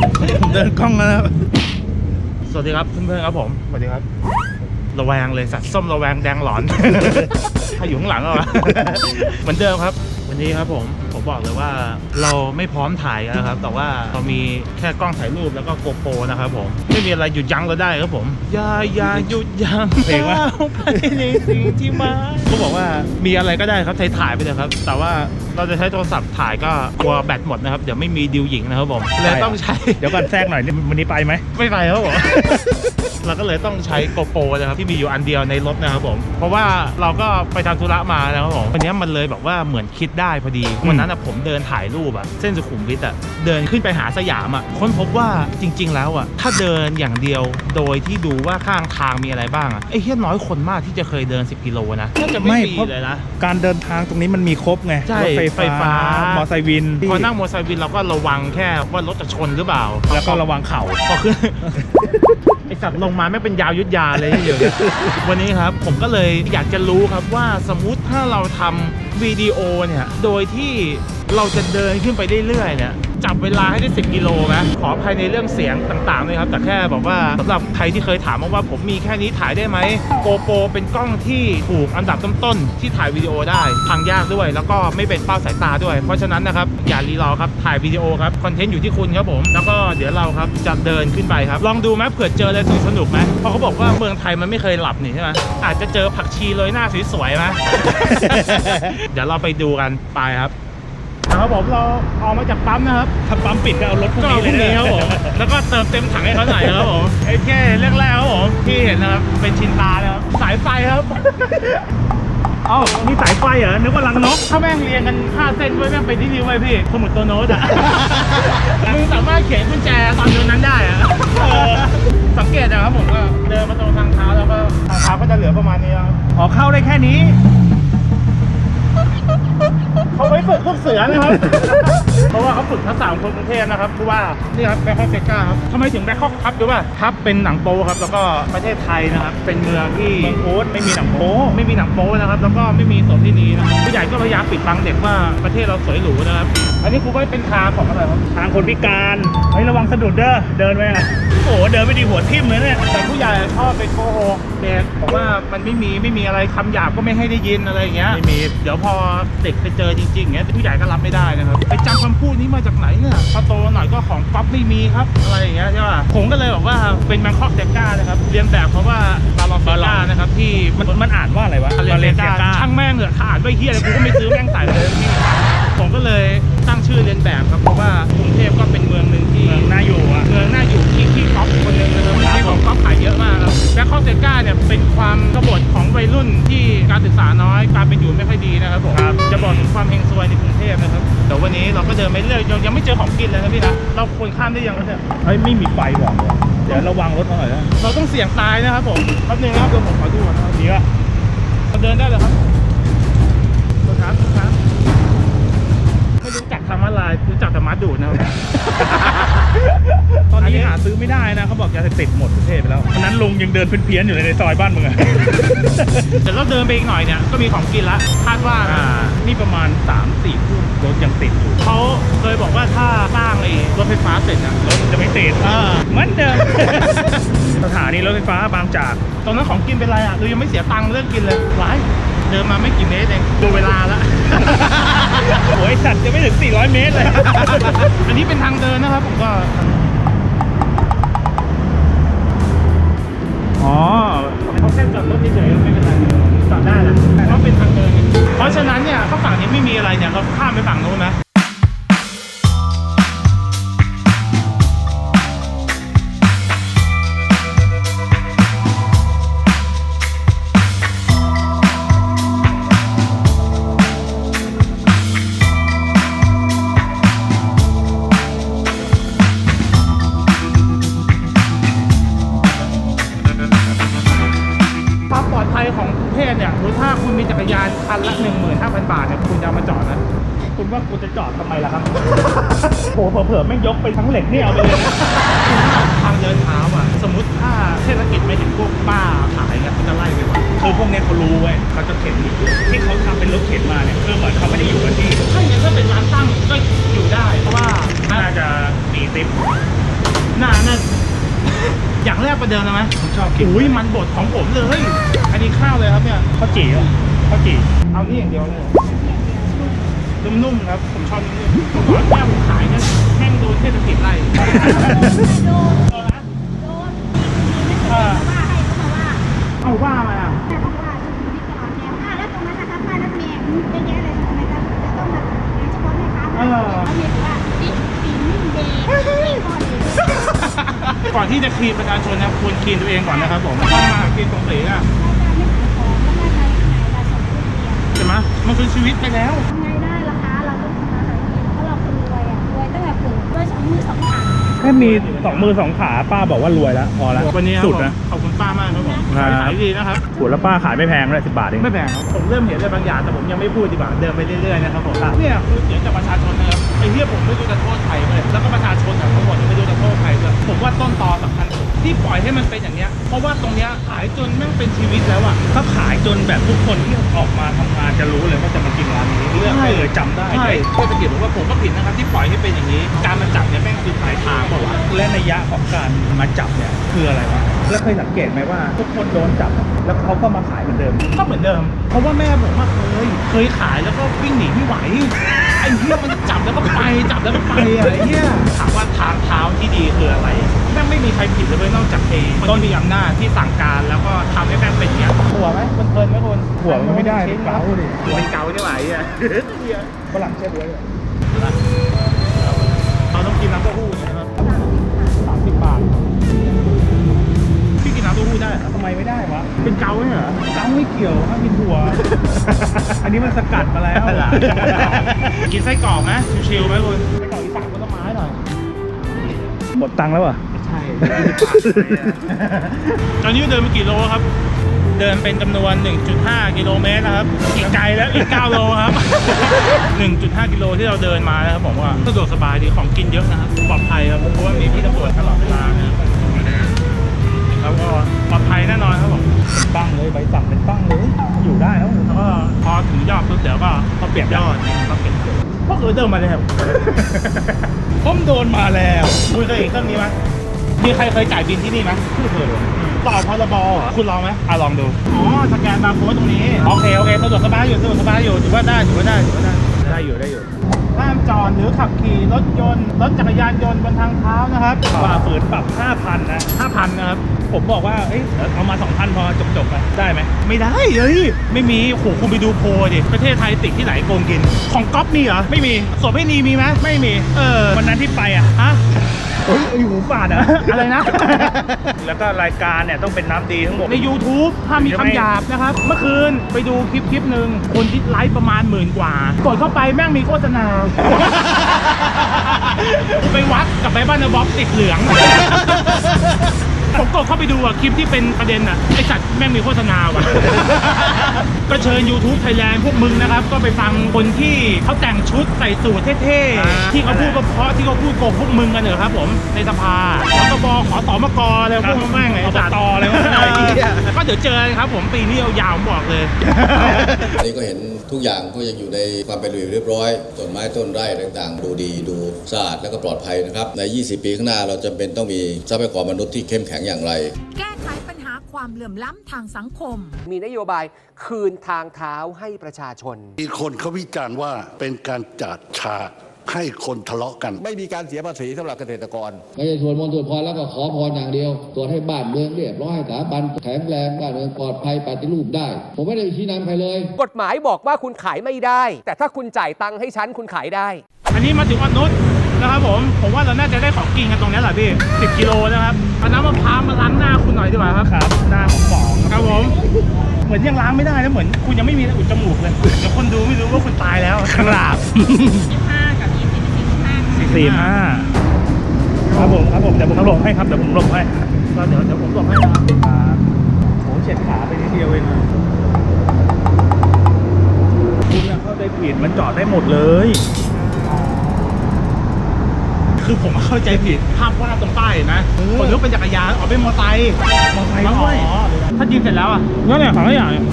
ผมเดินกล้องแล้วนะครับสวัสดีครับเพื่อนๆครับผมสวัสดีครับ ระแวงเลยสัตว์ส้มระแวงแดงหลอนใครอยู่ข้างหลังเหรอเหมือนเดิมครับ วันนี้ครับผมผมบอกเลยว่าเราไม่พร้อมถ่ายกันนะครับ แต่ว่าเรามีแค่กล้องถ่ายรูปแล้วก็โกโปรนะครับผมไม่มีอะไรหยุดยั้งเราได้ครับผมอย่าอย่าหยุดยั้งเพลงวะก้าวไปในสิ่งที่มาเขาบอกว่ามีอะไรก็ได้ครับถ่ายถ่ายไปเลยครับ แต่ว่า เราจะใช้โทรศัพท์ถ่ายก็กลัวแบตหมดนะครับ เดี๋ยวไม่มีดิวหญิงนะครับผมเลยต้องใช้ เดี๋ยวก่อนแทรกหน่อยนี่วันนี้ไปไหมไม่ไปครับผม เราก็เลยต้องใช้โกโปรนะครับที่มีอยู่อันเดียวในรถนะครับผม เพราะว่าเราก็ไปทำธุระมานะครับผมวันนี้มันเลยแบบว่าเหมือนคิดได้พอดีวันนั้นอะผมเดินถ่ายรูปอะเส้นสุขุมวิทอะเดินขึ้นไปหาสยามอะค้นพบว่าจริง ๆ แล้วอะถ้าเดินอย่างเดียวโดยที่ดูว่าข้างทางมีอะไรบ้างอะไอ้เฮี้ยน้อยคนมากที่จะเคยเดิน 10กิโลนะแทบจะไม่มีเพราะเลยนะ การเดินทางตรงนี้มันมีครบไงใช่ รถไฟไฟฟ้า มอไซค์วินพอนั่งมอเตอร์ไซค์วินเราก็ระวังแค่ว่ารถจะชนหรือเปล่า แล้วก็ระวังเข่าพอขึ้นไอสัตว์ลงมาไม่เป็นยาวยุดยาเลยเดี๋ยวนี้วันนี้ครับผมก็เลยอยากจะรู้ครับว่าสมมุติถ้าเราทำวิดีโอเนี่ยโดยที่ เราจะเดินขึ้นไปเรื่อยๆเนี่ยจับเวลาให้ได้ 10 กิโลไหมขอภัยในเรื่องเสียงต่างๆเลยครับ แต่แค่บอกว่าสำหรับใครที่เคยถามว่าผมมีแค่นี้ถ่ายได้ไหมโกโปรเป็นกล้องที่ถูกอันดับต้นๆที่ถ่ายวิดีโอได้ทางยากด้วย แล้วก็ไม่เป็นเป้าสายตาด้วย เพราะฉะนั้นนะครับอย่ารีรอครับถ่ายวิดีโอครับคอนเทนต์อยู่ที่คุณครับผมแล้วก็เดี๋ยวเราครับจะเดินขึ้นไปครับ ลองดูไหมเผื่อเจออะไรสนุกไหมเพราะเขาบอกว่าเมืองไทยมันไม่เคยหลับนี่ใช่ไหมอาจจะเจอผักชีเลยหน้าสวยๆไหมเดี๋ยวเราไปดูกันไปครับ ครับผมเราออกมาจากปั๊มนะครับถ้าปั๊มปิดก็เอารถพวกก็นี้พเลยรุ่งนี้ครับผมแล้วก็เติมเต็มถังให้เขาหน่อยนะครับผมไอ้แค่แรกๆครับผมที่เห็นนะครับเป็นชินตานะครับสายไฟครับเอ้านี่สายไฟเหรอนึกว่าลังนกถ้าแม่งเรียงกัน5เส้นไว้แม่งไปที่นิ้วไว้พี่สมุดตัวโน้ตอะมึงสามารถเขียนกุญแจตอนอยู่นั้นได้อะเออสังเกตนะครับผมก็เดินมาตรงทางเท้าแล้วก็ทางเท้าก็จะเหลือประมาณนี้ครับ อ๋อเข้าได้แค่นี้ เขาไว้ฝึกพวกเสือนะครับ เพราะว่าเขาฝึกทักษะของคนกรุงเทพนะครับคือว่านี่ครับแบงคอกเซกาครับทำไมถึงแบงคอกครับดูว่าครับเป็นหนังโป๊ครับแล้วก็ประเทศไทยนะครับเป็นเมืองที่เมืองโอ๊ตไม่มีหนังโป๊ไม่มีหนังโป๊นะครับแล้วก็ไม่มีสมที่นี้นะครับผู้ใหญ่ก็พยายามปิดบังเด็กว่าประเทศเราสวยหรูนะครับอันนี้ครูก็เป็นคาของอะไรครับทางคนพิการเฮ้ยระวังสะดุดเด้อเดินไปอะโอ้โหเดินไปดีหัวทิ่มเลยเนี่ยแต่ผู้ใหญ่ชอบไปโกหกเด็กบอกว่ามันไม่มีไม่มีอะไรคำหยาบก็ไม่ให้ได้ยินอะไรอย่างเงี้ยไม่มีเดี๋ยวพอเด็กไปเจอจริงๆอย่างเงี้ยผู้ใหญ่ก็รับไม่ได้นะครับไปจำคำพูดนี้มาจากไหนเนี่ยพอโตหน่อยก็ของก๊อปไม่มีครับ อะไรอย่างเงี้ยใช่ป่ะผมก็เลยบอกว่าเป็นแบงคอกเซก้านะครับเรียนแบบเพราะว่าบาลอนเซก้านะครับที่มันมันอ่านว่าอะไรวะบาเลนเซียก้าช่างแม่งเหอะขาดไม่เฮียอะไรกูก็ไม่ซื้อแม่งใส่เลยพี่ ผมก็เลยตั้งชื่อเรียนแบบครับเพราะว่ากรุงเทพก็เป็นเมืองหนึ่งที่เมืองน่าอยู่อะเมืองน่าอยู่ที่ที่ก๊อฟคนหนึ่งนะครับที่ของก๊อฟขายเยอะมากครับแบงคอกเซก้าเนี่ยเป็นความกบฏของวัยรุ่นที่การศึกษาน้อยการเป็นอยู่ไม่ค่อยดีนะครับผมครับจะบอกถึงความเฮงซวยในกรุงเทพนะครับแต่วันนี้เราก็เดินไปเรื่อยยังยังไม่เจอของกินเลยครับพี่นะเราควรข้ามได้ยังครับเนี่ยเฮ้ยไม่มีไฟบอกเลยเดี๋ยวระวังรถเขาหน่อยนะเราต้องเสี่ยงตายนะครับผมแป๊บนึงนะครับเดี๋ยวผมขอดูก่อนนะครับดีป่ะเราเดินได้เลยครับรถครับรถครับ ไม่รู้จักคำว่าลายรู้จักแต่มัดดูดนะครับ ตอนนี้อันนี้หาซื้อไม่ได้นะเขาบอกยาเสพติดหมดประเทศไปแล้ววันนั้นลุงยังเดินเพี้ยนๆอยู่เลยในซอยบ้านมึงอะ เดี๋ยวเราเดินไปอีกหน่อยเนี่ยก็มีของกินละคาดว่านะอ่านี่ประมาณ 3 4ทุ่มรถยังติดอยู่ เขาเคยบอกว่าถ้าสร้างไอ้รถไฟฟ้าเสร็จนะรถจะไม่ติดอ่าเหมือนเดิม สถานีรถไฟฟ้าบางจากตรงนั้นของกินเป็นไรอะเรายังไม่เสียตังค์เรื่องกินเลยหลายเดินมาไม่กี่เมตรเองดูเวลาละโอ้ย สัตว์จะไม่ถึง 400 เมตรเลย อันนี้เป็นทางเดินนะครับผมก็ อ๋อเขาแค่จอดรถเฉยๆไม่เป็นไรจอดได้แหละเพราะเป็นทางเดินไงเพราะฉะนั้นเนี่ยถ้าฝั่งนี้ไม่มีอะไรเนี่ยเราข้ามไปฝั่งนู้นนะ ของกรุงเทพเนี่ยหรือถ้าคุณมีจักรยานคันละ 15,000 บาทเนี่ยคุณจะเอามาจอดนะ คุณว่ากูจะจอดทำไมล่ะครับ โหเผลอๆไม่งยกไปทั้งเหล็กนี่เอาไปเลยนะทางเดินเท้าอะ สมมติถ้าเทศกิจไม่เห็นพวกป้าขายเนี่ยเขาจะไล่ไปว่ะคือพวกเนี้ยเขารู้เว้ยเขาจะเข็นอยู่ที่เขาทำเป็นรถเข็นมาเนี่ยคือเหมือนเขาไม่ได้อยู่กับที่ถ้าอย่างนั้นถ้าเป็นร้านตั้งก็อยู่ได้ เพราะว่าน่าจะมีติปประเดิมเลยไหมผมชอบกินอุ้ยมันบดของผมเลยอั นนี้ข้าวเลยครับเนี่ยข้าวจี่เหรอข้าวจี่เอานี่อย่างเดียวเลยนุ่มๆครับ ผมชอบนุ่มๆผมบอกแม่ผมขายเนี่ยแม่งโดนเทศกิจไล่โดนโดนนะโดนเออว่าให้เขามาว่าเอาว่ามาอะแต่เขาว่าที่นี่ก่อนแล้วอ่าแล้วตรงนั้นนะคะป้ายรถเมล์เยอะแยะเลยทำไมจะจะต้องมาโดยเฉพาะแม่ค้าเขาเรียกว่าติ๊กติ๊งเดย์ติ๊กก่อนเลยก่อนที่จะคลีนประชาชนนะควรคลีนตัวเองก่อนนะครับผมต้องมาคลีนตรงสีอะ รายการไม่ขายของแล้วมาใช้ขายเราสองคนเดียวใช่ไหมมันคือชีวิตไปแล้ว ทำไงได้ราคาเราต้องทำมาหากินเพราะเราคนรวยอะรวยตั้งแต่ปลูกด้วยสองมือสองขาแค่มีสองมือสองขาป้าบอกว่ารวยแล้วพอแล้ววันนี้ครับสุดผมนะขอบคุณป้ามากครับผมครับขายดีนะครับโหแล้วป้าขายไม่แพงเลยสิบบาทเอง ไม่แบ่งครับผมเริ่มเห็นอะไรบางอย่างแต่ผมยังไม่พูดดีกว่าเดินไปเรื่อยๆนะครับผมเนี่ยคือเสียงจากประชาชนนะครับไอ้เหี้ยผมไม่รู้จะโทษใครเลยแล้วก็ประชาชนอะทั้งหมดไม่รู้จะโทษใครเลยผมว่าต้นตอสำคัญสุด ที่ปล่อยให้มันเป็นอย่างเนี้ย เพราะว่าตรงเนี้ยขายจนแม่งเป็นชีวิตแล้วอะถ้าขายจนแบบทุกคนที่ออกมาทำงานจะรู้เลยว่าจะมากินร้านนี้เลือกให้เลยจำได้ใช่ เลยเทศกิจบอกว่าผมก็ผิดนะครับที่ปล่อยให้เป็นอย่างนี้ การมาจับเนี่ยแม่งคือปลายทางเปล่าวะและนัยยะของการมาจับเนี่ยคืออะไรวะแล้วเคยสังเกตไหมว่า ทุกคนโดนจับอะแล้วเขาก็มาขายเหมือนเดิม ก็เหมือนเดิม เพราะว่าแม่ผมมาเคยเคยขายแล้วก็วิ่งหนีไม่ไหวไอ้เหี้ยมันจับแล้วก็ไปจับแล้วก็ไปอะไอ้เหี้ยถามว่าทางเท้าที่ดีคืออะไร แม่งไม่มีใครผิดเลยเว้ยนอกจากเอต้นมีอำนาจที่สั่งการแล้วก็ทำให้แม่งเป็นอย่างเงี้ยหัวไหมมันเพลินไหมคุณหัวมันไม่ได้เป็นเกาดิเป็นเกาใช่ไหมอะฝรั่งเช่วยเราต้องกินน้ำเต้าหู้นะครับสามสิบบาทพี่กินน้ำเต้าหู้ได้เหรอทำไมไม่ได้วะ เป็นเกาไหมเหรอเกาไม่เกี่ยวถ้ากินถั่วอันนี้มันสกัดมาแล้วกินไส้กรอกไหมชิวๆไหมคุณไส้กรอกอีสานก็ต้องไม้หน่อยหมดตังค์แล้วเหรอะใช่ ตอนนี้เดินไปกี่โลครับ เดินเป็นจำนวน 1.5 กิโลเมตรนะครับอีกไกลแล้วอีก 9 โลครับ 1.5 กิโลที่เราเดินมานะครับผมว่าสะดวกสบายดีของกินเยอะนะครับปลอดภัยครับเพราะว่ามีพี่ตำรวจตลอดเวลานะครับแล้วก็ปลอดภัยแน่นอนครับผมเป็นปั้งเลยใบสั่งเป็นปั้งเลยอยู่ได้แล้วแล้วก็พอถึงยอดปุ๊บเดี๋ยวก็เขาเปรียบยอดเขาเปรียบพวกเออเดินมาแล้วผมโดนมาแล้วคุณเคยเห็นเครื่องนี้ไหม มีใครเคยจ่ายบินที่นี่ไหมไม่เคยเลยต่อพรบเหรอคุณลองไหมอะลองดู อ๋อสแกนบาร์โค้ดตรงนี้ โอเค โอเคสะดวกสบายอยู่สะดวกสบายอยู่ถือว่าได้ถือว่าได้ถือว่าได้ ได้อยู่ ได้อยู่ห้ามจอดหรือขับขี่รถยนต์รถจักรยานยนต์บนทางเท้านะครับฝ่าฝืนปรับ 5,000 นะ 5,000 นะครับ ผมบอกว่า เอ้ยเอามา 2,000 พอจบๆไปได้ไหม ไม่ได้เลยไม่มีโหคุณไปดูโพดิ ประเทศไทยติดที่ไหนโกงกิน ของก๊อฟมีเหรอ ไม่มีสวนไม่นีมีไหมไม่มี เออ วันนั้นที่ไปอะฮะ เฮ้ยไอหูฝาดอะอะไรนะ แล้วก็รายการเนี่ยต้องเป็นน้ำดีทั้งหมด ใน YouTube ห้ามมีคำหยาบนะครับ เมื่อคืนไปดูคลิปคลิปหนึ่งคนที่ไลฟ์ประมาณหมื่นกว่า กดเข้าไปแม่งมีโฆษณา ไปวัดกับไปบ้านนบ็อกติดเหลือง ผมกดเข้าไปดูอะคลิปที่เป็นประเด็นอะไอสัตว์แม่งมีโฆษณาว่ะ ก็เชิญ YouTube Thailand พวกมึงนะครับ ก็ไปฟังคนที่เขาแต่งชุดใส่สูทเท่อ่าๆที่เขาพูดเพราะๆที่เขาพูดโกงพวกมึงกันเหรอครับ ผมในสภาแล้วก็บขอต่อมกอะไรพวกมึงแม่งไงอบตอะไรวะเออก็เดี๋ยวเจอกันครับ ผมปีนี้ยาวๆผมบอกเลยอันนี้ก็เห็นทุกอย่างก็ยังอยู่ในความเป็นระเบียบเรียบร้อยต้นไม้ต้นไร่ต่างๆ ดูดีดูสะอาดแล้วก็ปลอดภัยนะครับใน 20 ปีข้างหน้าเราจำเป็นต้องมีทรัพยากรมนุษย์ที่เข้มแข็งอย่างไร แก้ไขปัญหาความเหลื่อมล้ำทางสังคม มีนโยบายคืนทางเท้าให้ประชาชน มีคนเขาวิจารณ์ว่าเป็นการจัดฉากให้คนทะเลาะกัน ไม่มีการเสียภาษีสำหรับเกษตรกร ไม่ใช่สวดมนต์สวดพรแล้วก็ขอพรอย่างเดียว ตรวจให้บ้านเมืองเรียบร้อยสถาบันแข็งแรงบ้านเมืองปลอดภัยปฏิรูปได้ ผมไม่ได้ชี้นำใครเลย กฎหมายบอกว่าคุณขายไม่ได้ แต่ถ้าคุณจ่ายตังค์ให้ฉันคุณขายได้ อันนี้มาถึงวันนุช นะครับผม ผมว่าเราน่าจะได้ของกินกันตรงนี้แหละพี่10กิโลนะครับเอาน้ำมะพร้าวมาล้างหน้าคุณหน่อยดีกว่าครับครับหน้าของป๋องครับผมเหมือนยังล้างไม่ได้นะเหมือนคุณยังไม่มีอุดจมูกเลยเดี๋ยวคนดูไม่รู้ว่าคุณตายแล้วครับสี่ห้าครับผมครับผมเดี๋ยวผมหลบให้ครับเดี๋ยวผมหลบให้ก็เดี๋ยวเดี๋ยวผมบอกให้นะครับครับโหเฉียดขาไปนิดเดียวเองอะคุณน่ะเข้าใจผิดมันจอดได้หมดเลย คือผมเข้าใจผิดภาพวาดตรงป้ายเห็นไหมเออคนนึกเป็นจักรยานอ๋อเป็นมอเตอร์ไซค์มอไซค์อ๋ด้วยอถ้ากินเสร็จแล้วอะนั่นแหละของขยะเนี่ย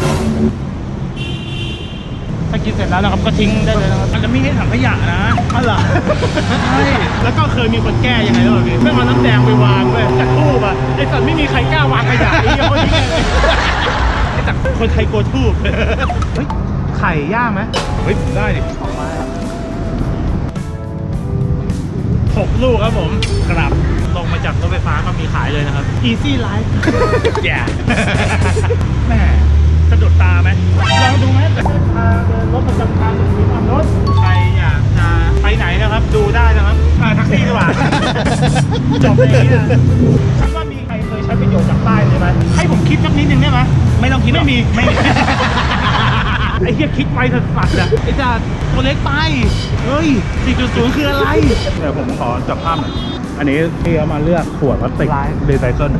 ถ้ากินเสร็จแล้วนะครับก็ทิ้งได้เลยนะครับมันจะไม่ให้ถังขยะนะอ๋อเหรอใช่แล้วก็เคยมีคนแก้ยังไงรู้ป่ะพี่ไม่เอาน้ำแดงไปวางเลยจากทูบอะไอสัตว์ไม่มีใครกล้าวางขยะไอ้เหี้ยคนนี้ไอ้สัตว์คนไทยโกลัวทูบเฮ้ยไข่ย่างไหมเฮ้ยได้ดิ หกลูกครับผมครับลงมาจากรถไฟฟ้าก็มีขายเลยนะครับ Easy Life แย่แม่สะดุดตาไหมลองดูไหมเดินทางเดินรถประจำทางหรือขับรถใครอยากจะไปไหนนะครับ ดูได้นะครับอ่าแท็กซี่ดีกว่าจบเลยางนี้นะคิดว่ามีใครเคยใช้ประโยชน์จากป้ายเลยไหมให้ผมคิดสักนิดนึงได้ไหมไม่ต้องคิดหรไม่อกมีไม่มี ไอ้เหี้ยคิดไปสัสๆอะไอ้จ่าตัวเล็กไป เฮ้ย 4.0 คืออะไร เดี๋ยวผมขอจับภาพหน่อยอันนี้ที่เอามาเลือกขวดพลาสติกลายรีไซเคิล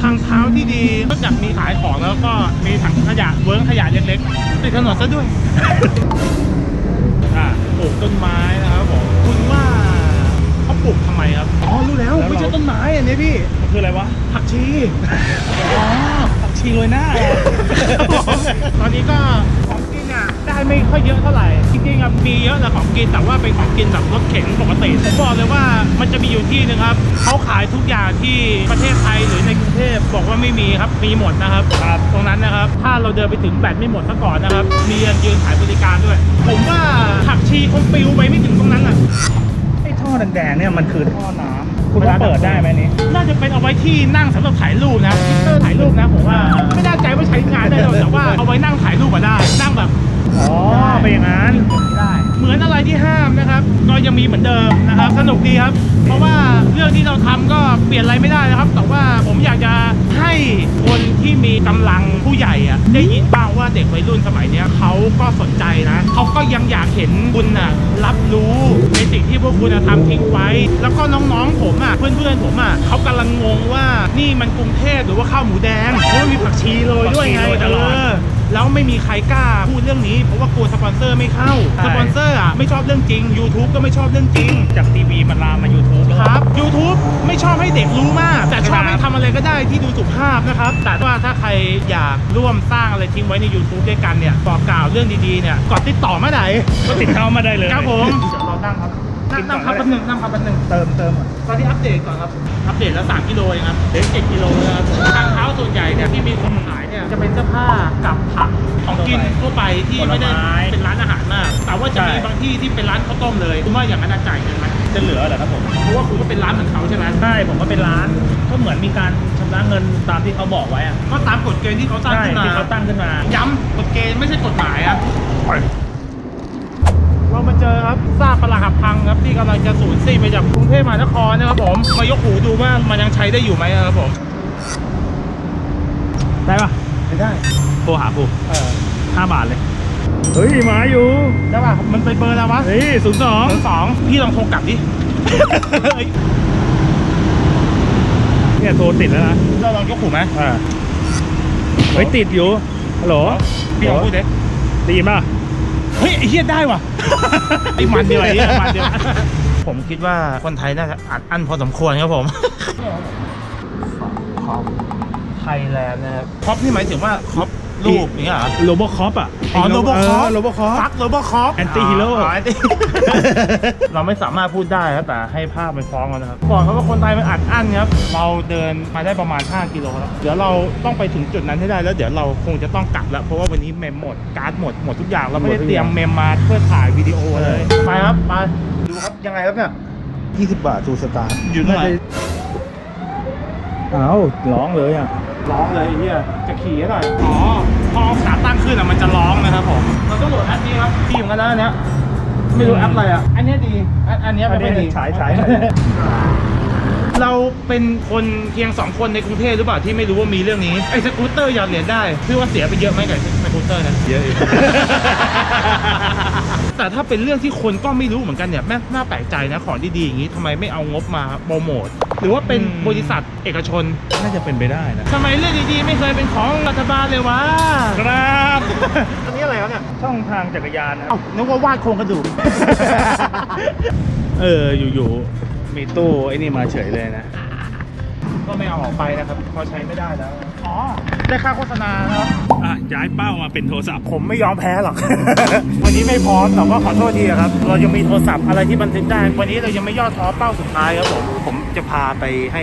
ทางเท้าที่ดีนอกจากมีขายของแล้วก็มีถังขยะเวิร์กขยะเล็กๆติดถนนซะด้วยอ่าปลูกต้นไม้นะครับผมคุณว่าเขาปลูกทำไมครับ อ๋อ รู้แล้ว ไม่ใช่ต้นไม้อันนี้พี่มันคืออะไรวะ ผักชี อ๋อผัก ชีโรยหน้า ตอนนี้ก็ของกินอะได้ไม่ค่อยเยอะเท่าไหร่ จริงๆอะมีเยอะแต่ของกินแต่ว่าเป็นของกินแบบรถเข็นปกติผมบอกเลยว่ามันจะมีอยู่ที่หนึงครับเขาขายทุกอย่างที่ประเทศไทยหรือในกรุงเทพบอกว่าไม่มีครับมีหมดนะครับครับตรงนั้นนะครับ ถ้าเราเดินไปถึงแบตไม่หมดซะก่อนนะครับ มียืนขายบริการด้วย ผมว่าผักชีคงปลิวไปไม่ถึงตรงนั้นอะไอ้ท่อแดงๆเนี่ยมันคือท่อน้ำ คุณว่าเปิดได้ไหมอันนี้น่าจะเป็นเอาไว้ที่นั่งสำหรับถ่ายรูปนะพิเตอร์ถ่ายรูปนะผมว่า ไม่แน่ใจว่าใช้งานได้หรอกแต่ว่าเอาไว้นั่งถ่ายรูปก็ได้ นั่งแบบอ๋อเป็นอย่างนั้นเหมือนอะไรที่ห้ามนะครับก็ยังมีเหมือนเดิมนะครับ สนุกดีครับ เพราะว่าเรื่องที่เราทำก็เปลี่ยนอะไรไม่ได้นะครับ แต่ว่าผมอยากจะให้คนที่มีกำลังผู้ใหญ่อะได้ยินบ้าง ว่าเด็กวัยรุ่นสมัยเนี้ยเขาก็สนใจนะเขาก็ยังอยากเห็นคุณอะรับรู้ในสิ่งที่พวกคุณน่ะทำทิ้งไว้ แล้วก็น้องๆผมอะเพื่อนๆผมอะเขากำลังงงว่านี่มันกรุงเทพหรือว่าข้าวหมูแดงเพราะมีผักชีโรยด้วยไงตลอดเออ แล้วไม่มีใครกล้าพูดเรื่องนี้เพราะว่ากลัวสปอนเซอร์ไม่เข้าใช่ สปอนเซอร์อะไม่ชอบเรื่องจริง YouTube ก็ไม่ชอบเรื่องจริงจากทีวีมันลามมา YouTube แล้ว ครับ YouTube ไม่ชอบให้เด็กรู้มาก แต่ชอบครับให้ทำอะไรก็ได้ที่ดูสุภาพนะครับ แต่ว่าถ้าใครอยากร่วมสร้างอะไรทิ้งไว้ใน YouTube ด้วยกันเนี่ยบอกกล่าวเรื่องดีๆเนี่ยกดติดต่อมาไหนก็ติดเข้ามาได้เลย ครับผม เดี๋ยวเรานั่งครับ นั่งนั่งครับแป๊บหนึงนั่งครับแป๊บหนึงเติมเติมก่อนตอนที่อัปเดตก่อนครับ อัปเดตแล้ว 3 กิโลเองครับเหลือ7กิโลนะครับทางเท้าส่วนใหญ่เนี่ยที่มีคนขายเนี่ยจะเป็นเสื้อผ้ากับผักของกินทั่วไปที่ไม่ได้ผลไม้เป็นร้านอาหารมาก แต่ว่าจะมีใช่บางที่ที่เป็นร้านข้าวต้มเลยคุณว่าอย่างนั้นน่ะจ่ายเงินไหมจะเหลือเหรอครับผมเพราะว่าคุณก็เป็นร้านเหมือนเขาใช่ไหมใช่ผมก็เป็นร้าน ก็เหมือนมีการชำระเงินตามที่เขาบอกไว้อะก็ตามกฎเกณฑ์ที่เขาสร้างใช่ขึ้นมาที่เขาตั้งขึ้นมาย้ำกฎเกณฑ์ไม่ใช่กฎหมายอะ เรามาเจอครับซากปรักหักพังครับที่กำลังจะสูญสิ้นไปจากกรุงเทพมหานครนะครับผมมายกหูดูว่ามันยังใช้ได้อยู่ไหมครับผมได้ปะไม่ได้โทรหากูเออห้าบาทเลยเฮ้ยมาอยู่ได้ป่ะมันเป็นเบอร์อะไรวะเฮ้ยศูนย์สองเบอร์สองพี่ลองโทรกลับดิเนี่ยโทรติดแล้วนะเราลองยกหูไหมอ่าเฮ้ยติดอยู่ฮัลโหลพี่ลองพูดดิได้ยินป่ะเฮ้ย ไอ้เฮียได้ว่ะ ไอ้มันเดียวไอ้เฮียมันเดียวผมคิดว่าคนไทยน่าจะอัดอั้นพอสมควรครับผมคอปไทยแลนด์นะครับคอปนี่หมายถึงว่าคอป รูปอย่างเงี้ยเหรอโรบอคอปอะอ๋อโรบอคอปโรบอคอปฟักโรบอคอป Anti-hero แอนตี้เราไม่สามารถพูดได้ครับแต่ให้ภาพมันฟ้องเรานะครับบอกเขาว่าคนไทยมันอัดอั้นครับเราเดินมาได้ประมาณ 5 กิโลแล้วเดี๋ยวเราต้องไปถึงจุดนั้นให้ได้แล้วเดี๋ยวเราคงจะต้องกลับแล้วเพราะว่าวันนี้เมมหมดการ์ดหมดหมดทุกอย่างเราไม่ได้เตรียมเมมมาเพื่อถ่ายวิดีโอเลยไปครับไปดูครับยังไงครับเนี่ย20 บาททูสตาร์อยู่ตรงไหนเอ้าร้องเลยอะ ร้องเลยไอ้เฮียจะขี่ให้หน่อย อ๋อ พอเอาขาตั้งขึ้นอะมันจะร้องนะครับผม เราต้องโหลดแอปนี้ครับดีเหมือนกันนะอันเนี้ยไม่รู้แอปอะไรอะ อันเนี้ยดี อันอันเนี้ยไม่ค่อยดีฉายฉาย เราเป็นคนเพียงสองคนในกรุงเทพหรือเปล่าที่ไม่รู้ว่ามีเรื่องนี้ไอ้สกูตเตอร์หยอดเหรียญได้พี่ว่าเสียไปเยอะไหมกับสกูตเตอร์เนะเยอะอยู่แต่ถ้าเป็นเรื่องที่คนก็ไม่รู้เหมือนกันเนี่ยแม่งน่าแปลกใจนะของดีๆอย่างนี้ทำไมไม่เอางบมาโปรโมทหรือว่าเป็นอืมบริษัทเอกชนน่าจะเป็นไปได้นะ ทำไมเรื่องดีๆไม่เคยเป็นของรัฐบาลเลยวะครับ อันนี้อะไรครับเนี่ยช่องทางจักรยานนะ เอ้านึกว่าวาดโครงกระดูก เอออยู่ๆ มีตู้ไอ้นี่มาเฉยเลยนะ ก็ไม่เอาออกไปนะครับเพอใช้ไม่ได้แล้ว อ๋อ ได้ค่าโฆษณานะครับอะย้ายเป้ามาเป็นโทรศัพท์ ผมไม่ยอมแพ้หรอก วันนี้ไม่พร้อมแต่ว่าขอโทษทีครับ เรายังมีโทรศัพท์อะไรที่บันทึกได้ วันนี้เรายังไม่ย่อท้อเป้าสุดท้ายครับผมผมจะพาไปให้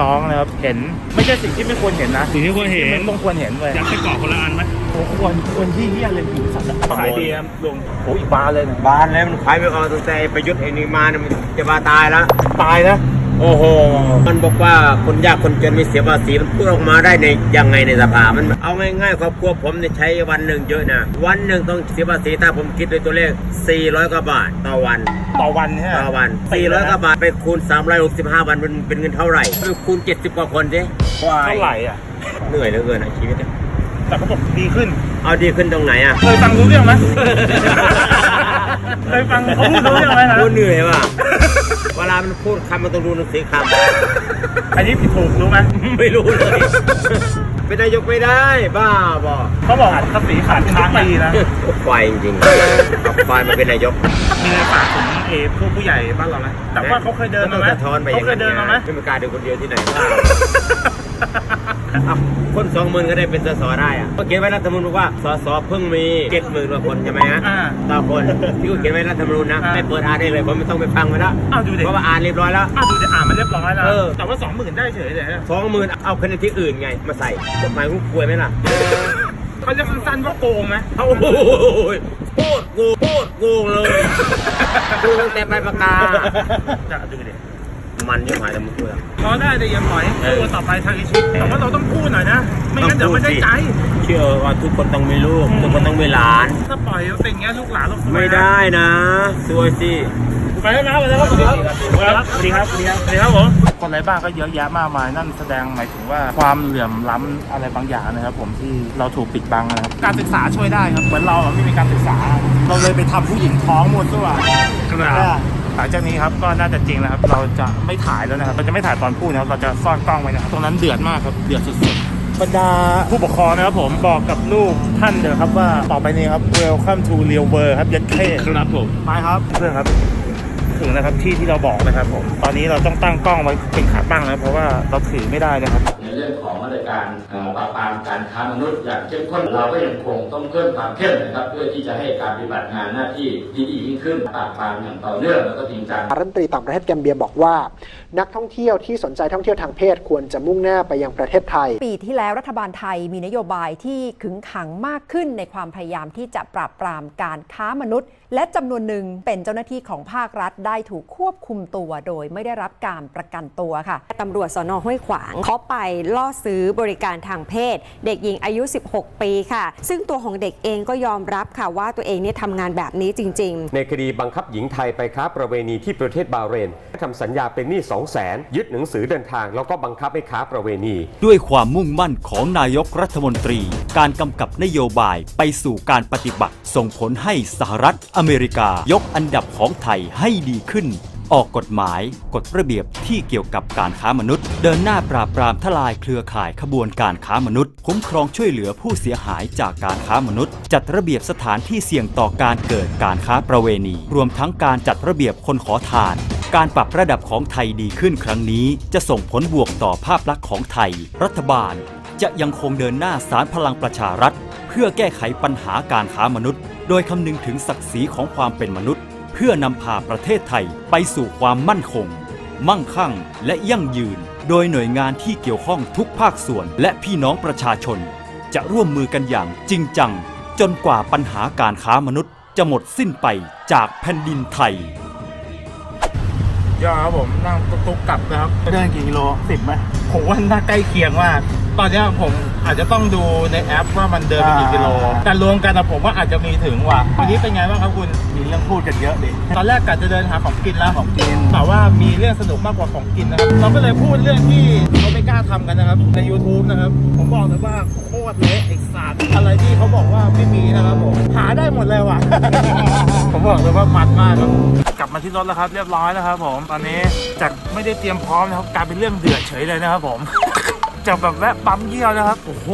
น้องๆนะครับเห็นไม่ใช่สิ่งที่ไม่ควรเห็นนะสิ่งที่ควรเห็น มันต้องควรเห็นเลยอยากไปเกาะคนละอันไหมโอ้ควรควรที่เยี่ยเลยผิวสัตว์ขายดีครับลุงโอ้อีกบานเลยนะบานแล้วมันขายไม่ออกตั้งแต่ประยุทธ์ไอ้นี่มาเนี่ยมันจะมาตายแล้วตายนะ โอ้โห มันบอกว่าคนยากคนจนไม่เสียภาษีมันพูดออกมาได้ในยังไงในสภา มันเอาง่ายๆครอบครัวผมเนี่ยใช้วันหนึ่งเยอะนะ วันหนึ่งต้องเสียภาษีถ้าผมคิดด้วยตัวเลข 400กว่าบาทต่อวัน ต่อวันใช่ไหมต่อวัน 400กว่าบาทไปคูณ 365 วันมันเป็นเงินเท่าไหร่ไปคูณ 70 กว่าคนสิควายเท่าไหร่อะ เหนื่อยเหลือเกินอะชีวิตเนี่ยแต่เขาบอกดีขึ้น เอาดีขึ้นตรงไหนอะ เคยฟังรู้เรื่องไหม เคยฟังเขาพูดรู้เรื่องไหมนะพูดเหนื่อยว่ะ เวลามันพูดคำมันต้องดูหนังสือคอันนี้ผิดถูกรู้ไหมำไม่รู้เลยเป็นนายกไม่ได้บ้าบอเขาบอกภาษีขาดค้างปีนะควายจริงๆเอาควายมาเป็นนายกมีอะไรฝากถึงเอผู้ผู้ใหญ่บ้านเราไหมแต่ว่าเขาเคยเดินมาไหมก็ต้องสะท้อนไปอเขาย่างเคยเดินมาไหมไม่มีการเดินคนเดียวที่ไหนบ้าเอ้า คนสองหมื่นก็ได้เป็นสสได้อะก็เขียนไว้รัฐธรรมนูญบอกว่าสสเพิ่งมีเจ็ดหมื่นกว่าคนใช่ไหมฮะอ่าต่อคนที่กูเขียนไว้รัฐธรรมนูญนะอ่า ไปเปิดอ่านได้เลยผมไม่ต้องไปฟังมันแล้วอ้าวดูดิเพราะว่าอ่านเรียบร้อยแล้ว อ้าวดูดิอ่านมาเรียบร้อยแล้วเออ แต่ว่าสองหมื่นได้เฉยเลยฮะสองหมื่นเอาคะแนนที่อื่นไงมาใส่กฎหมายกูควรไหมล่ะเขาจะสั้นๆว่าโกงไหมโอ้โหโคตรโกงโคตรโกงเลยดูตั้งแต่ใบประกาศจะดูดิ มันยิ่งหายแต่มึงพูดอะรอได้แต่อย่าปล่อยสู้ต่อไปทางอีชิแต่ว่าเราต้องพูดหน่อยนะ ไม่งั้นเดี๋ยวไม่ได้ใจ เชื่อว่าทุกคนต้องมีลูก ทุกคนต้องมีหลาน ถ้าปล่อยเป็นอย่างเงี้ยลูกหลานเราซวยนะไม่ได้นะซวยสิ ไปแล้วนะไปแล้วครับสวัสดีครับสวัสดีครับสวัสดีครับสวัสดีครับผมคนไร้บ้านก็เยอะแยะมากมายนั่นแสดงหมายถึงว่าความเหลื่อมล้ำอะไรบางอย่างนะครับผมที่เราถูกปิดบังนะครับการศึกษาช่วยได้ครับเหมือนเราอะไม่มีการศึกษา เราเลยไปทำผู้หญิงท้องหมดตัว หลังจากนี้ครับก็น่าจะจริงแล้วครับ เราจะไม่ถ่ายแล้วนะครับ เราจะไม่ถ่ายตอนพูดนะครับ เราจะซ่อนกล้องไว้นะครับ ตรงนั้นเดือดมากครับ เดือดสุดๆ บรรดาผู้ปกครองนะครับผมบอกกับลูกท่านเถอะครับว่าต่อไปนี้ครับ welcome to real world ครับยัดเข้ครับผม ไปครับ เพื่อนครับ ถึงนะครับที่ที่เราบอกนะครับผม ตอนนี้เราต้องตั้งกล้องไว้เป็นขาตั้งนะเพราะว่าเราถือไม่ได้นะครับใน เรื่องของมาตรการเอ่อปราบปรามการค้ามนุษย์อย่างเข้มข้นเราก็ยังคงต้องเพิ่มความเข้มนะครับ เพื่อที่จะให้การปฏิบัติงานหน้าที่ดียิ่งขึ้นปราบปรามอย่างต่อเนื่องแล้วก็จริงจังรัฐมนตรีต่างประเทศแกมเบียบอกว่า นักท่องเที่ยวที่สนใจท่องเที่ยวทางเพศควรจะมุ่งหน้าไปยังประเทศไทย ปีที่แล้วรัฐบาลไทยมีนโยบายที่ขึงขังมากขึ้นในความพยายามที่จะปราบปรามการค้ามนุษย์ และจำนวนหนึ่งเป็นเจ้าหน้าที่ของภาครัฐได้ถูกควบคุมตัว โดยไม่ได้รับการประกันตัวค่ะตำรวจสนห้วยขวางเขาไปล่อซื้อบริการทางเพศ เด็กหญิงอายุ 16 ปีค่ะ ซึ่งตัวของเด็กเองก็ยอมรับค่ะว่าตัวเองเนี่ยทำงานแบบนี้จริง ๆ ในคดีบังคับหญิงไทยไปค้าประเวณีที่ประเทศบาห์เรนทำสัญญาเป็นหนี้2 0 0แสนยึดหนังสือเดินทาง แล้วก็บังคับให้ค้าประเวณี ด้วยความมุ่งมั่นของนายกรัฐมนตรี การกำกับนโยบายไปสู่การปฏิบัติ ส่งผลให้สหรัฐอเมริกายกอันดับของไทยให้ดีขึ้น ออกกฎหมายกฎระเบียบที่เกี่ยวกับการค้ามนุษย์ เดินหน้าปราบปรามทลายเครือข่ายขบวนการค้ามนุษย์ คุ้มครองช่วยเหลือผู้เสียหายจากการค้ามนุษย์ จัดระเบียบสถานที่เสี่ยงต่อการเกิดการค้าประเวณี รวมทั้งการจัดระเบียบคนขอทาน การปรับระดับของไทยดีขึ้นครั้งนี้ จะส่งผลบวกต่อภาพลักษณ์ของไทย รัฐบาล จะยังคงเดินหน้าสารพลังประชารัฐ เพื่อแก้ไขปัญหาการค้ามนุษย์ โดยคำนึงถึงศักดิ์ศรีของความเป็นมนุษย์ เพื่อนำพาประเทศไทยไปสู่ความมั่นคง มั่งคั่งและยั่งยืน โดยหน่วยงานที่เกี่ยวข้องทุกภาคส่วน และพี่น้องประชาชน จะร่วมมือกันอย่างจริงจัง จนกว่าปัญหาการค้ามนุษย์จะหมดสิ้นไปจากแผ่นดินไทย ยอดครับผมนั่งตุ๊กๆกลับนะครับเดินกี่กิโลสิบไหมผมว่าน่าใกล้เคียงมากตอนเนี้ยผมอาจจะต้องดูในแอปว่ามันเดินไปกี่กิโลแต่รวมกันนะผมว่าอาจจะมีถึงว่ะวันนี้เป็นไงบ้างครับคุณมีเรื่องพูดกันเยอะดิตอนแรกกะจะเดินหาของกินแล้วของกินแต่ว่ามีเรื่องสนุกมากกว่าของกินนะครับเราก็เลยพูดเรื่องที่เขาไม่กล้าทำกันนะครับ ใน YouTube นะครับ ผมบอกเลยว่าโคตรเละไอ้สัตว์อะไรที่เขาบอกว่าไม่มีนะครับผมหาได้หมดเลยว่ะผมบอกเลยว่ามันมากครับกลับ มาที่รถแล้วครับ เรียบร้อยแล้วครับผม ตอนนี้จากไม่ได้เตรียมพร้อมนะครับกลายเป็นเรื่องเดือดเฉยเลยนะครับผม จากแบบแวะปั๊มเยี่ยวนะครับ โอ้โห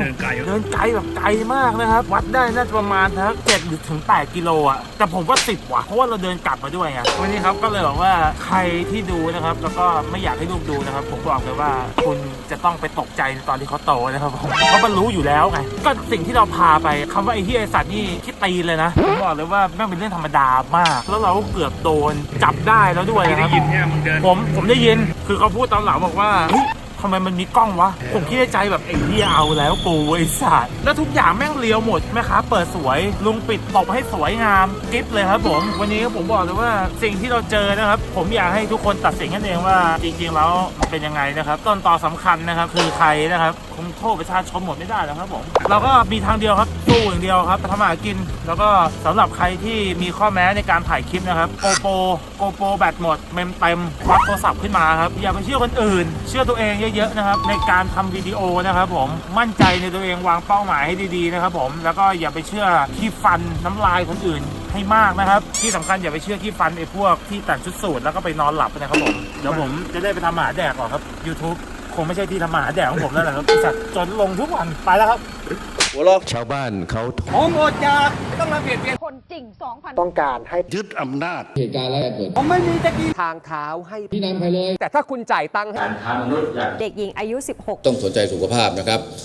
เดินไกลเดินไกลแบบไกลมากนะครับ วัดได้น่าจะประมาณทั้งเจ็ดหรือถึงแปดกิโลอะ แต่ผมว่าสิบว่ะ เพราะว่าเราเดินกลับมาด้วยไงวันนี้ครับก็เลยบอกว่าใครที่ดูนะครับ แล้วก็ไม่อยากให้ลูกดูนะครับ ผมบอกเลยว่าคุณจะต้องไปตกใจในตอนที่เขาโตนะครับผมเพราะมันรู้อยู่แล้วไง ก็สิ่งที่เราพาไปคำว่าไอ้ที่ไอสัตว์นี่คิดตีนเลยนะ ผมบอกเลยว่าแม่งเป็นเรื่องธรรมดามาก แล้วเราก็เกือบโดนจับได้แล้วด้วยที่นะคได้รับ ยินเนี่ยมึงเดิน ผมผมได้ยินคือเขาพูดตอนหลังบอกว่าเฮ้ย ทำไมมันมีกล้องวะ ผมคิดในใจแบบไอ้เหี้ยเอาแล้วกูไอ้สัตว์แล้วทุกอย่างแม่งเลียวหมดแม่ค้าเปิดสวย ลุงปิดตบให้สวยงามกิ๊บเลยครับผม วันนี้ผมบอกเลยว่าสิ่งที่เราเจอนะครับ ผมอยากให้ทุกคนตัดสินกันเองว่า จริงๆแล้วมันเป็นยังไงนะครับ ต้นต่อสำคัญนะครับ คือใครนะครับคงโทษประชาชนหมดไม่ได้แล้วครับผมเราก็มีทางเดียวครับสู้อย่างเดียวครับทำมาหากิน แล้วก็สำหรับใครที่มีข้อแม้ในการถ่ายคลิปนะครับโกโปโกโปแบตหมดเมมเต็มควักโทรศัพท์ขึ้นมาครับอย่าไปเชื่อคนอื่น เชื่อตัวเองเยอะๆนะครับ ในการทำวิดีโอนะครับผมมั่นใจในตัวเองวางเป้าหมายให้ดีๆนะครับผมแล้วก็อย่าไปเชื่อขี้ฟันน้ำลายคนอื่นให้มากนะครับ ที่สำคัญอย่าไปเชื่อขี้ฟันไอ้พวกที่แต่งชุดสูทแล้วก็ไปนอนหลับนะครับผมเดี๋ยวผมจะได้ไปทำหมาแดกก่อนครับ YouTube คงไม่ใช่ที่ทำอาหารแดกของผมแล้วแหละครับไอ้สัตว์จนลงทุกวันไปแล้วครับชาวบ้านเขาผมอดอยากต้องมาเปลี่ยนเปลี่ยนคนจริง 2,000 ต้องการให้ยึดอำนาจ เหตุการณ์อะไรเกิดผมไม่มีตะกี้ทางเท้าให้พี่นำใครเลย แต่ถ้าคุณจ่ายตังค์การค้ามนุษย์อย่างเด็กหญิงอายุ 16 ต้องสนใจสุขภาพนะครับ